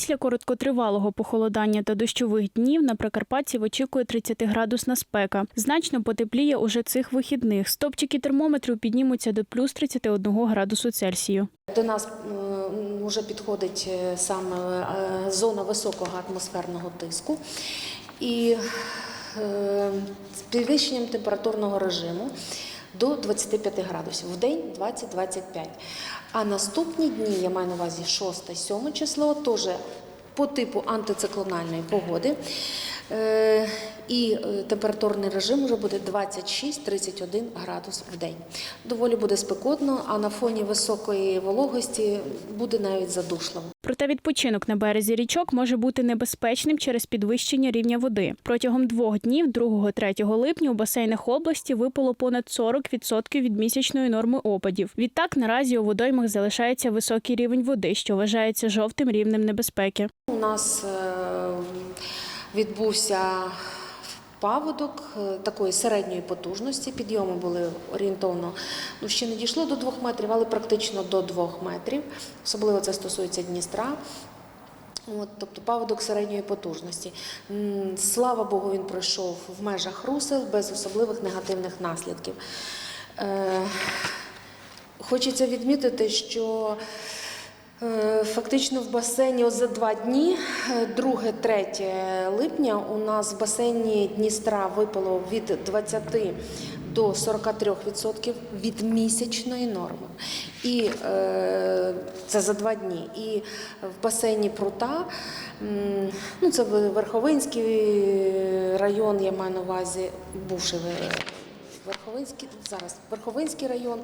Після короткотривалого похолодання та дощових днів на Прикарпатців очікує 30-градусна спека. Значно потепліє уже цих вихідних. Стопчики термометрів піднімуться до плюс 31 градусу Цельсію. До нас вже підходить е, саме е, зона високого атмосферного тиску і е, з підвищенням температурного режиму до 25 градусів, в день 20-25. А наступні дні, я маю на увазі 6-7 число, теж по типу антициклональної погоди. Е, І е, температурний режим вже буде 26-31 градус в день. Доволі буде спекотно, а на фоні високої вологості буде навіть задушливо. Проте відпочинок на березі річок може бути небезпечним через підвищення рівня води. Протягом двох днів, 2-3 липня, у басейнах області випало понад 40% від місячної норми опадів. Відтак наразі у водоймах залишається високий рівень води, що вважається жовтим рівнем небезпеки. У нас е, відбувся паводок е, такої середньої потужності. Підйоми були орієнтовно, ну ще не дійшло до двох метрів, але практично до двох метрів. Особливо це стосується Дністра. От, тобто паводок середньої потужності. Слава Богу, він пройшов в межах русел без особливих негативних наслідків. Е, Хочеться відмітити, що фактично в басейні за два дні, 2-3 липня, у нас в басейні Дністра випало від 20 до 43% від місячної норми. І е, це за два дні. І в басейні Прута, ну це Верховинський район, я маю на увазі, бувший е, Верховинський зараз Верховинський район,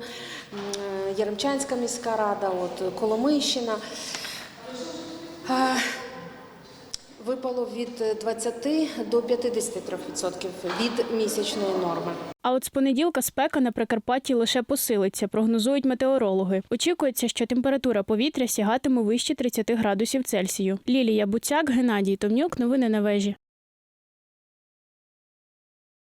Яремчанська міська рада, от Коломийщина. Е, Випало від 20 до 53% від місячної норми. А от з понеділка спека на Прикарпатті лише посилиться, прогнозують метеорологи. Очікується, що температура повітря сягатиме вище 30 градусів Цельсію. Лілія Буцяк, Геннадій Томнюк. Новини на вежі.